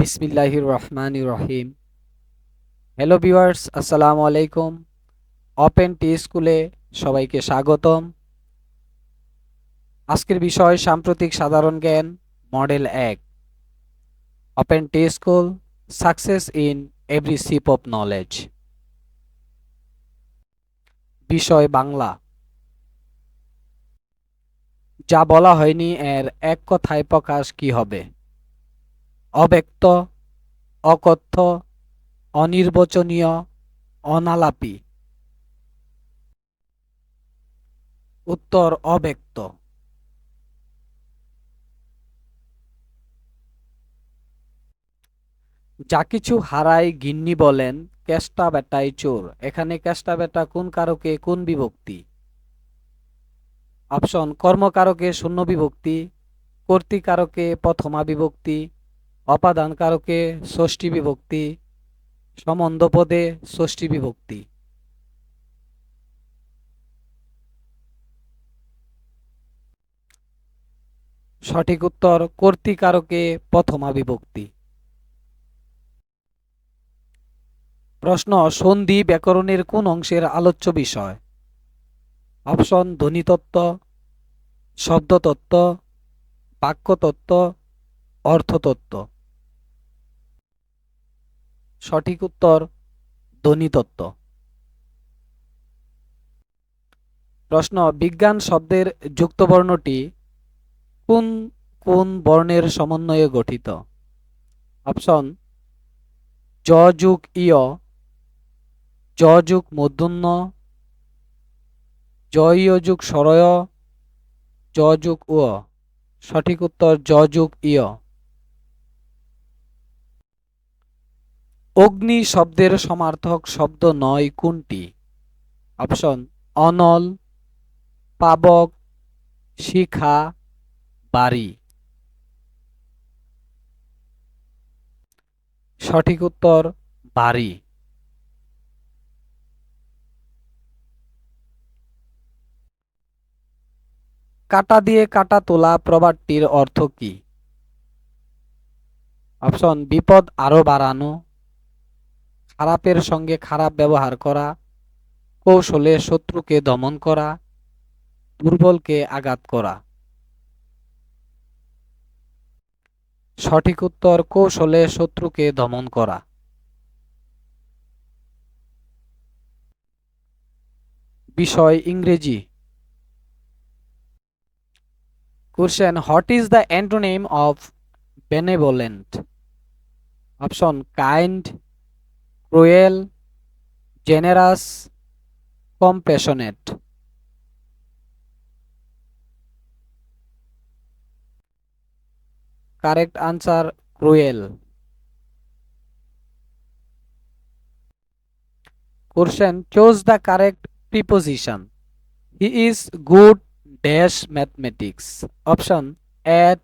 বিসমিল্লাহির রহমান রহিম হ্যালো বিভার্স আসসালামু আলাইকুম ওপেন টি স্কুলে সবাইকে স্বাগতম আজকের বিষয় সাম্প্রতিক সাধারণ জ্ঞান মডেল এক open T school success in every sip of knowledge বিষয় বাংলা যা বলা হয়নি এর এক কথায় প্রকাশ কি হবে অব্যক্ত অকথ্য অনির্বচনীয় অনালাপি উত্তর অব্যক্ত যা কিছু হারায় গিন্নি বলেন কেষ্টা বেটাই চোর এখানে কেষ্টা বেটা কোন কারকে কোন বিভক্তি অপশন কর্মকারকে শূন্য বিভক্তি কর্তৃকারকে প্রথমা বিভক্তি কারকে ষষ্ঠী বিভক্তি সমন্ধপদে ষষ্ঠী বিভক্তি সঠিক উত্তর কর্তিকারকে প্রথমা বিভক্তি প্রশ্ন সন্ধি ব্যাকরণের কোন অংশের আলোচ্য বিষয় অপশন ধ্বনিতত্ত্ব শব্দতত্ত্ব বাক্যতত্ত্ব অর্থতত্ত্ব সঠিক উত্তর ধ্বনিতত্ত্ব প্রশ্ন বিজ্ঞান শব্দের যুক্ত বর্ণটি কোন কোন বর্ণের সমন্বয়ে গঠিত অপশন জ যুগ ইয় জ যুগ মধ্যন্ন জ ইয় যুগ সরয় জ যুগ উ সঠিক উত্তর জ যুগ ইয় অগ্নি শব্দের সমার্থক শব্দ নয় কোনটি অপশন অনল পাবক শিখা বাড়ি সঠিক উত্তর বাড়ি কাটা দিয়ে কাটা তোলা প্রবাদটির অর্থ কি অপশন বিপদ আরো বাড়ানো খারাপের সঙ্গে খারাপ ব্যবহার করা কৌশলে শত্রুকে দমন করা দুর্বলকে আঘাত করা সঠিক উত্তর কৌশলে শত্রুকে দমন করা বিষয় ইংরেজি question what is the antonym of benevolent option kind cruel generous compassionate correct answer cruel question chose the correct preposition he is good dash mathematics option at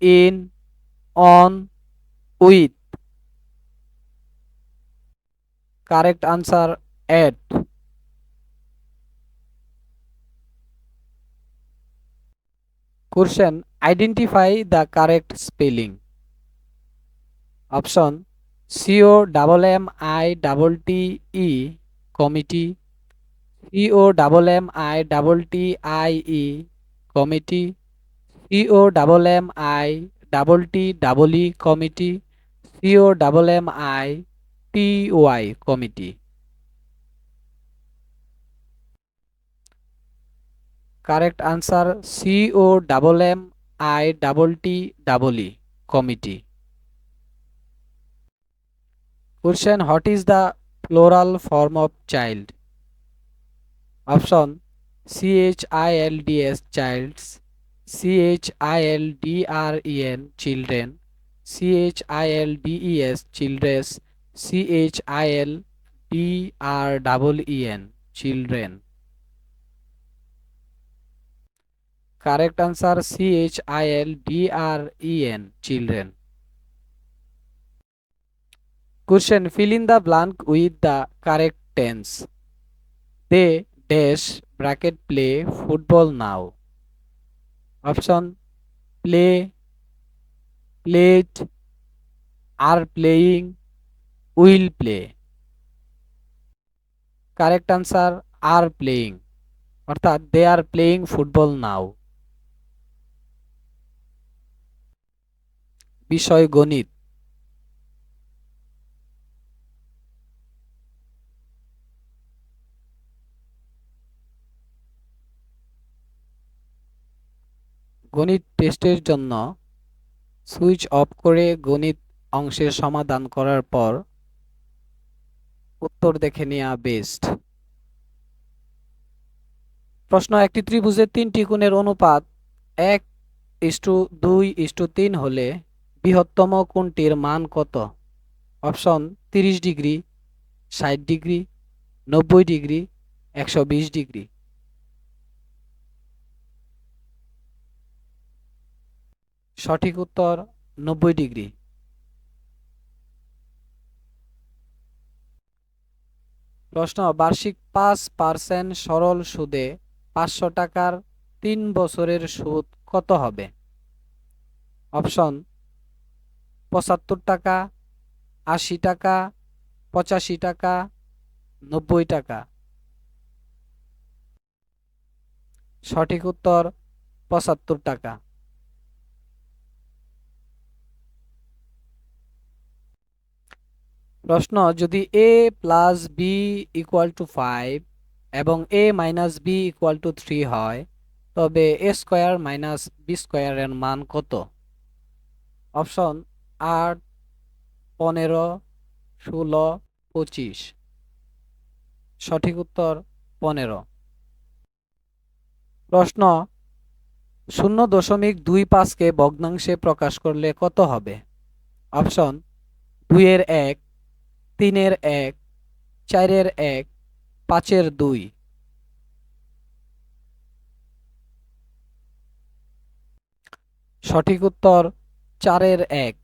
in on with correct answer add question identify the correct spelling option C O double M I double T E committee C O double M I double T I E committee C O double M I double T double E committee C O double M I P Y committee correct answer C O double M I double T double E committee question what is the plural form of child option C H I L D S child C H I L D R E N children C H I L D E S childrens children. Children. Correct answer children. Children. Question: fill in the blank with the correct tense. They dash bracket play football now. Option: play, played, are playing, will play correct answer are playing অর্থাৎ they are playing football now বিষয় গণিত গণিত টেস্টের জন্য switch off করে গণিত অংশের সমাধান করার পর উত্তর দেখে নেওয়া বেস্ট প্রশ্ন একটি ত্রিভুজের তিনটি কোণের অনুপাত এক ইস্টু দুই ইস্টু তিন হলে বৃহত্তম কোণটির মান কত অপশন তিরিশ ডিগ্রি ষাট ডিগ্রি নব্বই ডিগ্রি একশো বিশ ডিগ্রি সঠিক উত্তর নব্বই ডিগ্রি প্রশ্ন বার্ষিক পাঁচ পার্সেন্ট সরল সুদে পাঁচশো টাকার তিন বছরের সুদ কত হবে অপশন পঁচাত্তর টাকা আশি টাকা পঁচাশি টাকা নব্বই টাকা সঠিক উত্তর পঁচাত্তর টাকা প্রশ্ন যদি A plus B equal to five এবং A minus B equal to three হয় তবে এ স্কোয়ার মাইনাস বি স্কোয়ারের মান কত অপশন আট পনেরো ষোলো পঁচিশ সঠিক উত্তর পনেরো প্রশ্ন শূন্য দশমিক দুই পাঁচকে ভগ্নাংশে প্রকাশ করলে কত হবে অপশন দুইয়ের এক তিনের এক চারের এক পাঁচের দুই সঠিক উত্তর চারের এক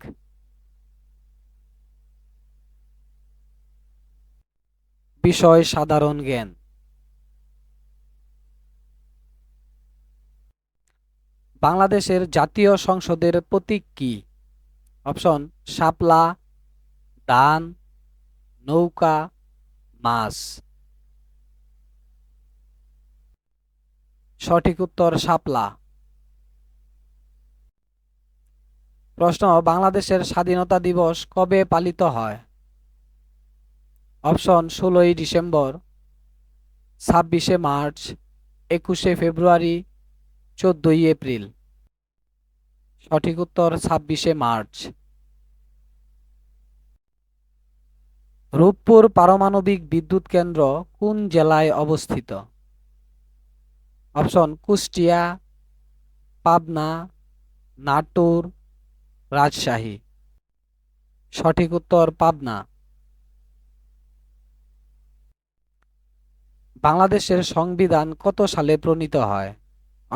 বিষয় সাধারণ জ্ঞান বাংলাদেশের জাতীয় সংসদের প্রতীক কি অপশন শাপলা দান নৌকা মাছ সঠিক উত্তর শাপলা প্রশ্ন বাংলাদেশের স্বাধীনতা দিবস কবে পালিত হয় অপশন ষোলোই ডিসেম্বর ছাব্বিশে মার্চ একুশে ফেব্রুয়ারি চোদ্দই এপ্রিল সঠিক উত্তর ছাব্বিশে মার্চ রূপপুর পারমাণবিক বিদ্যুৎ কেন্দ্র কোন জেলায় অবস্থিত অপশন কুষ্টিয়া পাবনা নাটোর রাজশাহী সঠিক উত্তর পাবনা বাংলাদেশের সংবিধান কত সালে প্রণীত হয়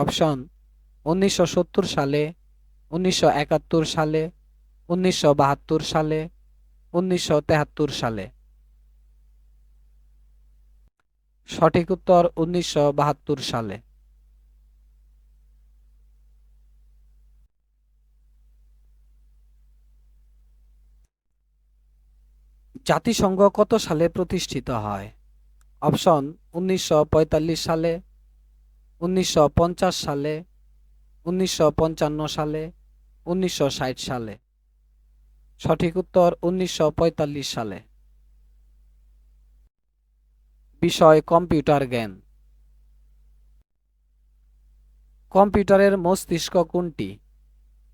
অপশন উনিশশো সত্তর সালে উনিশশো সালে উনিশশো সালে উনিশশো সালে সঠিক উত্তর উনিশশো সালে জাতিসংঘ কত সালে প্রতিষ্ঠিত হয় অপশন উনিশশো সালে উনিশশো সালে উনিশশো সালে উনিশশো সালে সঠিক উত্তর উনিশশো সালে বিষয় কম্পিউটার জ্ঞান কম্পিউটারের মস্তিষ্ক কোনটি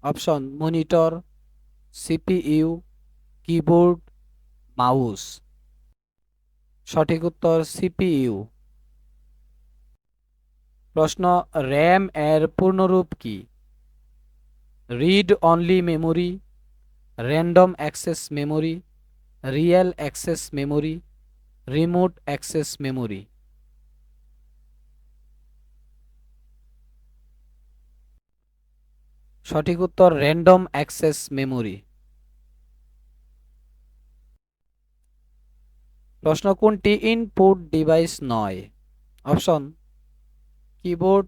option monitor CPU keyboard mouse সঠিক উত্তর সিপিইউ প্রশ্ন র্যাম এর পূর্ণরূপ কি read only memory random access memory real access memory remote access memory সঠিক উত্তর র্যান্ডম অ্যাক্সেস মেমোরি প্রশ্ন কোনটি ইনপুট ডিভাইস নয় অপশন কিবোর্ড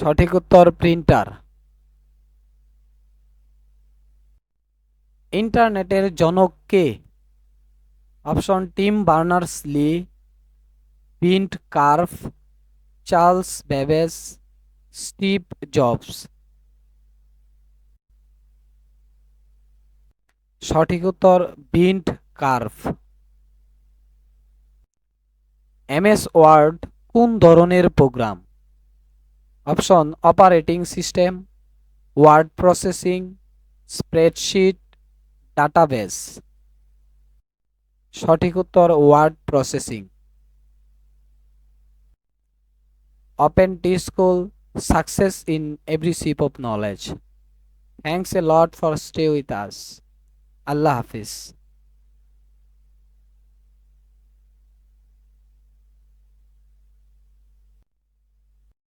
সঠিক উত্তর প্রিন্টার ইন্টারনেটের জনক কে option Tim Berners Lee Vint Cerf Charles Babbage Steve Jobs সঠিক উত্তর বিন্ট কার্ফ এমএস ওয়ার্ড কোন ধরনের program option operating system word processing spreadsheet database সঠিক উত্তর word processing open T school success in every sip of knowledge thanks a lot for stay with us Allah Hafiz